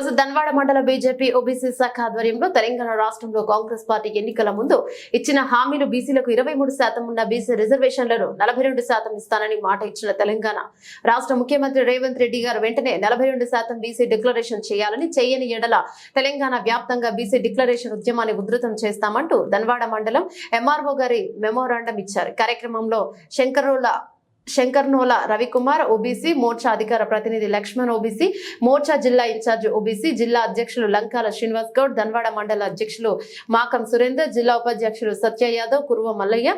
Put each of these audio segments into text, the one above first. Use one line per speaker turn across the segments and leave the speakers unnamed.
ఈరోజు ధన్వాడ మండల BJP OBC శాఖ ఆధ్వర్యంలో తెలంగాణ రాష్ట్రంలో కాంగ్రెస్ పార్టీ ఎన్నికల ముందు ఇచ్చిన హామీలు బీసీలకు ఇరవై మూడు శాతం ఉన్న బీసీ రిజర్వేషన్లను నలభై రెండు శాతం ఇస్తానని మాట ఇచ్చిన తెలంగాణ. రాష్ట్ర ముఖ్యమంత్రి రేవంత్ రెడ్డి గారు వెంటనే నలభై రెండు శాతం బీసీ డిక్లరేషన్ చేయాలని చేయని ఎడల తెలంగాణ వ్యాప్తంగా బీసీ డిక్లరేషన్ ఉద్యమాన్ని ఉధృతం చేస్తామంటూ ధన్వాడ మండలం ఎంఆర్ఓ గారి మెమోరాండం ఇచ్చారు. కార్యక్రమంలో శంకరోళ్ళ శంకర్నోల రవికుమార్ ఓబీసీ మోర్చా అధికార ప్రతినిధి లక్ష్మణ్ ఓబీసీ మోర్చా జిల్లా ఇన్ఛార్జ్ ఓబీసీ జిల్లా అధ్యక్షులు లంకాల శ్రీనివాస్ గౌడ్ ధన్వాడ మండల అధ్యక్షులు మాకం సురేందర్ జిల్లా ఉపాధ్యక్షులు సత్య యాదవ్ కురువ మల్లయ్య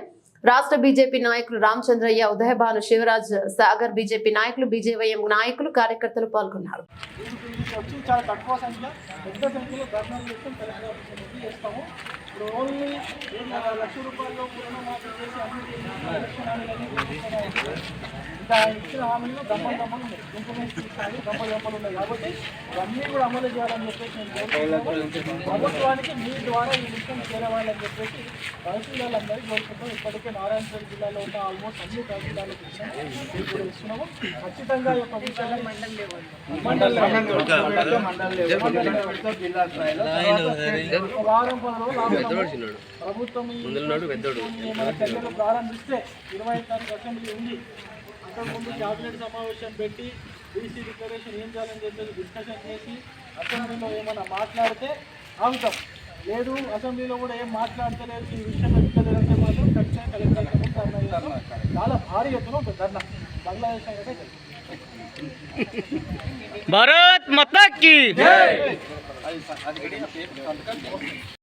రాష్ట్ర బీజేపీ నాయకులు రామచంద్రయ్య ఉదయభాను శివరాజ్ సాగర్ బీజేపీ నాయకులు బీజేవైఎం నాయకులు కార్యకర్తలు పాల్గొన్నారు
దీనికి వచ్చి చాలా తక్కువ సంఖ్య పెద్ద సంఖ్యలో ధర్నాలు చేస్తాం తెలంగాణ ముఖ్యమంత్రి చేస్తాము ఇప్పుడు ఓన్లీ ఏడు లక్ష రూపాయల్లో పూర్ణ మాఫీ చేసి అన్ని చేసి ఎలక్షన్ హామీలన్నీ చేస్తున్నాయి. ఇంకా ఇచ్చిన హామీలు దమ్మలు దమ్మలు ఉన్నాయి ఇంప్లిమెంట్ ఇస్తాయి దమ్మలు దమ్మలు ఉన్నాయి కాబట్టి ఇవన్నీ కూడా అమలు చేయాలని చెప్పేసి నేను కోరుకుంటున్నాను. ప్రభుత్వానికి మీ ద్వారా ఈ విషయం చేరవాలని చెప్పేసి తహసీల్దార్లందరికీ కోరుకుంటాం ఇప్పటికే నారాయణపేట జిల్లాలో ఉన్న ఆల్మోస్ట్ అన్ని తహసీల్దార్లకు ఇప్పుడు ఇస్తున్నాము. ఖచ్చితంగా యొక్క వారం. ప్రభుత్వం చర్యలు ప్రారంభిస్తే ఇరవై తారీఖు అసెంబ్లీ ఉంది. అంతకుముందు క్యాబినెట్ సమావేశం పెట్టి బీసీ డిక్లరేషన్ ఏం చేయాలని చెప్పేసి డిస్కషన్ చేసి అసెంబ్లీలో ఏమైనా మాట్లాడితే ఆగుతాం. లేదు అసెంబ్లీలో కూడా ఏం మాట్లాడతలేదు ఈ విషయం ఎక్కలేదంటే మాత్రం ఖచ్చితంగా కలెక్టర్ చాలా భారీ ఎత్తున ఉంటుంది ధర్నా. బంగ్లాదేశ్ అయితే
భారత్ మతా